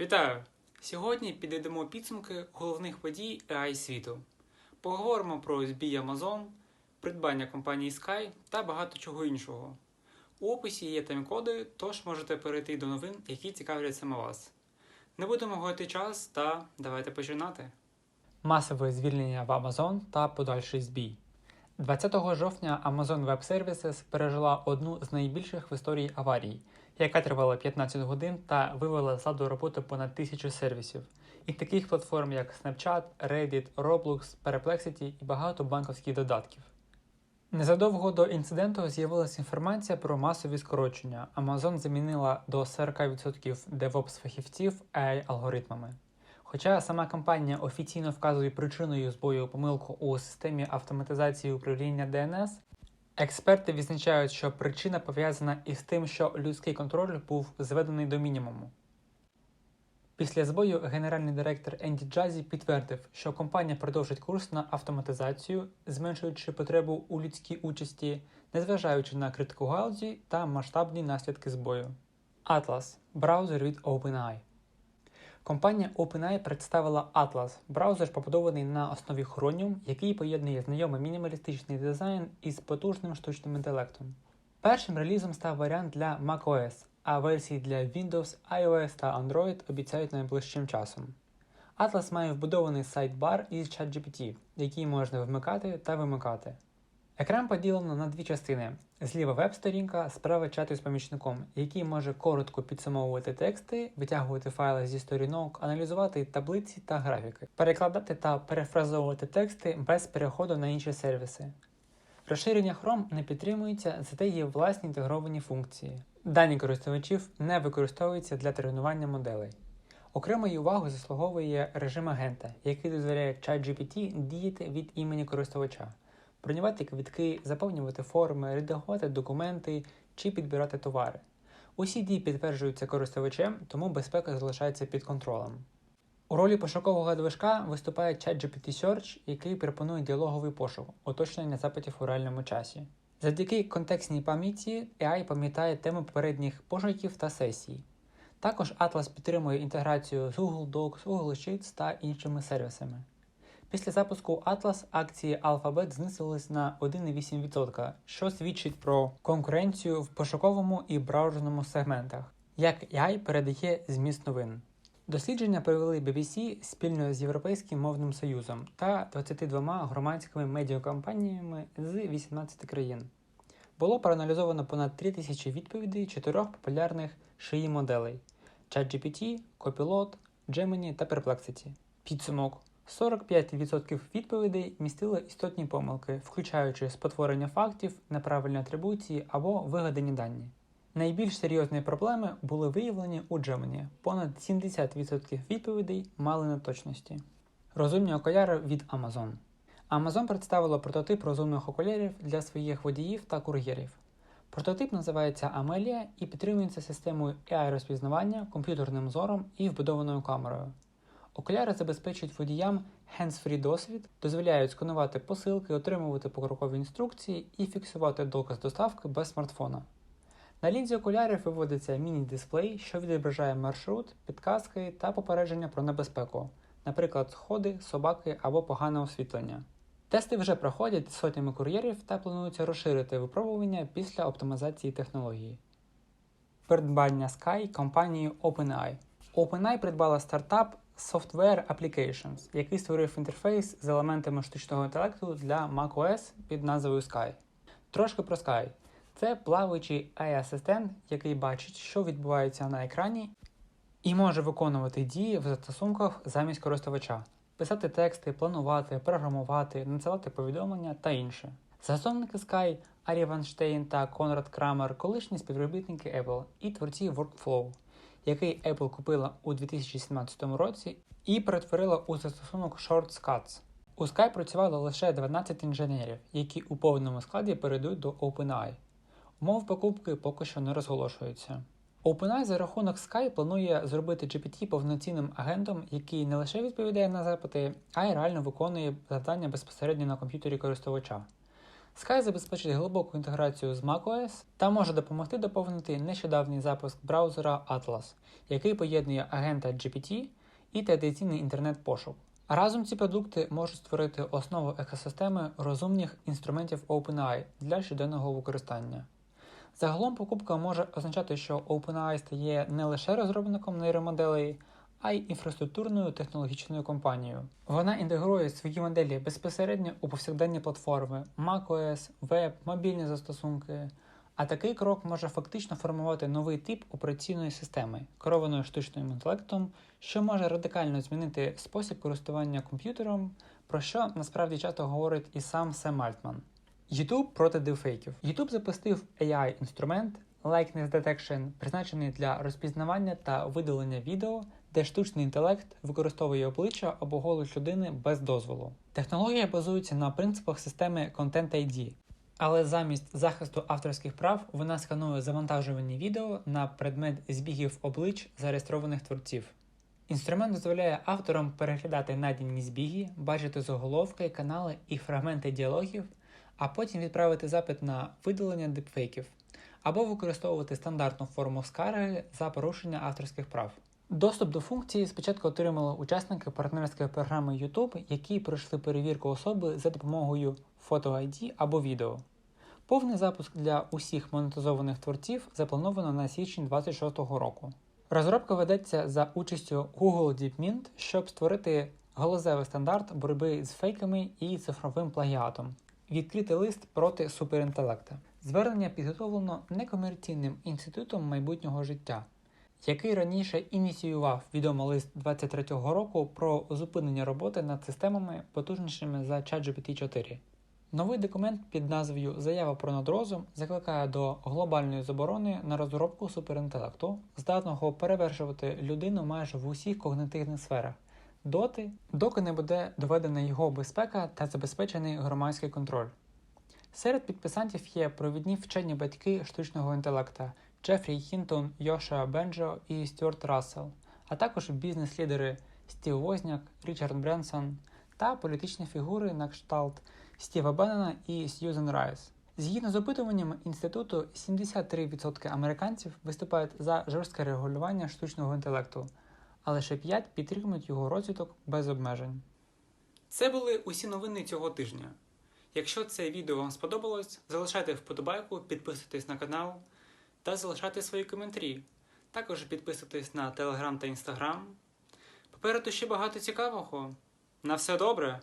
Вітаю! Сьогодні підведемо підсумки головних подій AI світу. Поговоримо про збій Amazon, придбання компанії Sky та багато чого іншого. У описі є тайм-коди, тож можете перейти до новин, які цікавлять саме вас. Не будемо гаяти час та давайте починати. Масове звільнення в Amazon та подальший збій. 20 жовтня Amazon Web Services пережила одну з найбільших в історії аварій, яка тривала 15 годин та вивела з ладу роботи понад тисячу сервісів, і таких платформ, як Snapchat, Reddit, Roblox, Perplexity і багато банківських додатків. Незадовго до інциденту з'явилася інформація про масові скорочення. Amazon замінила до 40% DevOps фахівців AI-алгоритмами. Хоча сама компанія офіційно вказує причиною збою помилку у системі автоматизації управління DNS, експерти відзначають, що причина пов'язана із тим, що людський контроль був зведений до мінімуму. Після збою генеральний директор Енді Джазі підтвердив, що компанія продовжить курс на автоматизацію, зменшуючи потребу у людській участі, незважаючи на критику галузі та масштабні наслідки збою. Atlas – браузер від OpenAI. Компанія OpenAI представила Atlas – браузер, побудований на основі Chromium, який поєднує знайомий мінімалістичний дизайн із потужним штучним інтелектом. Першим релізом став варіант для macOS, а версії для Windows, iOS та Android обіцяють найближчим часом. Atlas має вбудований сайт-бар із ChatGPT, який можна вмикати та вимикати. Екран поділено на дві частини: зліва веб-сторінка, справа чат із помічником, який може коротко підсумовувати тексти, витягувати файли зі сторінок, аналізувати таблиці та графіки, перекладати та перефразовувати тексти без переходу на інші сервіси. Розширення Chrome не підтримується, зате є власні інтегровані функції. Дані користувачів не використовуються для тренування моделей. Окремої уваги заслуговує режим агента, який дозволяє ChatGPT діяти від імені користувача, бронювати квітки, заповнювати форми, редагувати документи чи підбирати товари. Усі дії підтверджуються користувачем, тому безпека залишається під контролем. У ролі пошукового движка виступає ChatGPT Search, який пропонує діалоговий пошук, уточнення запитів у реальному часі. Завдяки контекстній пам'яті AI пам'ятає теми попередніх пошуків та сесій. Також Atlas підтримує інтеграцію з Google Docs, Google Sheets та іншими сервісами. Після запуску Atlas акції Alphabet знизились на 1,8%, що свідчить про конкуренцію в пошуковому і браузерному сегментах, як AI передає зміст новин. Дослідження провели BBC спільно з Європейським мовним союзом та 22 громадськими медіакомпаніями з 18 країн. Було проаналізовано понад 3000 відповідей чотирьох популярних шиї моделей: ChatGPT, Copilot, Gemini та Perplexity. Підсумок: 45% відповідей містили істотні помилки, включаючи спотворення фактів, неправильні атрибуції або вигадані дані. Найбільш серйозні проблеми були виявлені у Gemini. Понад 70% відповідей мали неточності. Розумні окуляри від Amazon. Amazon представила прототип розумних окулярів для своїх водіїв та кур'єрів. Прототип називається Amelia і підтримується системою AI розпізнавання, комп'ютерним зором і вбудованою камерою. Окуляри забезпечують водіям hands-free досвід, дозволяють сканувати посилки, отримувати покрокові інструкції і фіксувати доказ доставки без смартфона. На лінзі окулярів виводиться міні-дисплей, що відображає маршрут, підказки та попередження про небезпеку, наприклад, сходи, собаки або погане освітлення. Тести вже проходять сотнями кур'єрів та планується розширити випробування після оптимізації технології. Придбання Sky компанією OpenAI. OpenAI придбала стартап Software Applications, який створив інтерфейс з елементами штучного інтелекту для macOS під назвою Sky. Трошки про Sky. Це плаваючий AI-асистент, який бачить, що відбувається на екрані, і може виконувати дії в застосунках замість користувача, писати тексти, планувати, програмувати, надсилати повідомлення та інше. Засновники Sky Арі Ванштейн та Конрад Крамер колишні співробітники Apple і творці Workflow, який Apple купила у 2017 році і перетворила у застосунок Shortcuts. У Sky працювало лише 12 інженерів, які у повному складі перейдуть до OpenAI. Умов покупки поки що не розголошуються. OpenAI за рахунок Sky планує зробити GPT повноцінним агентом, який не лише відповідає на запити, а й реально виконує завдання безпосередньо на комп'ютері користувача. Sky забезпечить глибоку інтеграцію з macOS та може допомогти доповнити нещодавній запуск браузера Atlas, який поєднує агента GPT і традиційний інтернет-пошук. Разом ці продукти можуть створити основу екосистеми розумних інструментів OpenAI для щоденного використання. Загалом покупка може означати, що OpenAI стає не лише розробником нейромоделей, а й інфраструктурною технологічною компанією. Вона інтегрує свої моделі безпосередньо у повсякденні платформи macOS, веб, мобільні застосунки. А такий крок може фактично формувати новий тип операційної системи, керованої штучним інтелектом, що може радикально змінити спосіб користування комп'ютером, про що насправді часто говорить і сам Сем Альтман. YouTube проти дефейків. YouTube запустив AI-інструмент Likeness Detection, призначений для розпізнавання та видалення відео, де штучний інтелект використовує обличчя або голос людини без дозволу. Технологія базується на принципах системи Content ID, але замість захисту авторських прав вона сканує завантажувані відео на предмет збігів облич зареєстрованих творців. Інструмент дозволяє авторам переглядати найдені збіги, бачити заголовки, канали і фрагменти діалогів, а потім відправити запит на видалення дипфейків або використовувати стандартну форму скарги за порушення авторських прав. Доступ до функції спочатку отримали учасники партнерської програми YouTube, які пройшли перевірку особи за допомогою фото ID або відео. Повний запуск для усіх монетизованих творців заплановано на січень 2026 року. Розробка ведеться за участю Google DeepMind, щоб створити галузевий стандарт боротьби з фейками і цифровим плагіатом. Відкритий лист проти суперінтелекта. Звернення підготовлено некомерційним інститутом майбутнього життя, який раніше ініціював відомий лист 23-го року про зупинення роботи над системами потужнішими за ChatGPT 4. Новий документ під назвою Заява про надрозум закликає до глобальної заборони на розробку суперінтелекту, здатного перевершувати людину майже в усіх когнитивних сферах, доти, доки не буде доведена його безпека та забезпечений громадський контроль. Серед підписантів є провідні вчені батьки штучного інтелекта Джефрі Хінтон, Йоша Бенджо і Стюарт Рассел, а також бізнес-лідери Стів Возняк, Річард Бренсон та політичні фігури на кшталт Стіва Беннена і Сьюзен Райс. Згідно з опитуваннями інституту, 73% американців виступають за жорстке регулювання штучного інтелекту, а лише 5% підтримують його розвиток без обмежень. Це були усі новини цього тижня. Якщо це відео вам сподобалось, залишайте вподобайку, підписуйтесь на канал та залишайте свої коментарі. Також підписуйтесь на Телеграм та Інстаграм. Попереду ще багато цікавого. На все добре!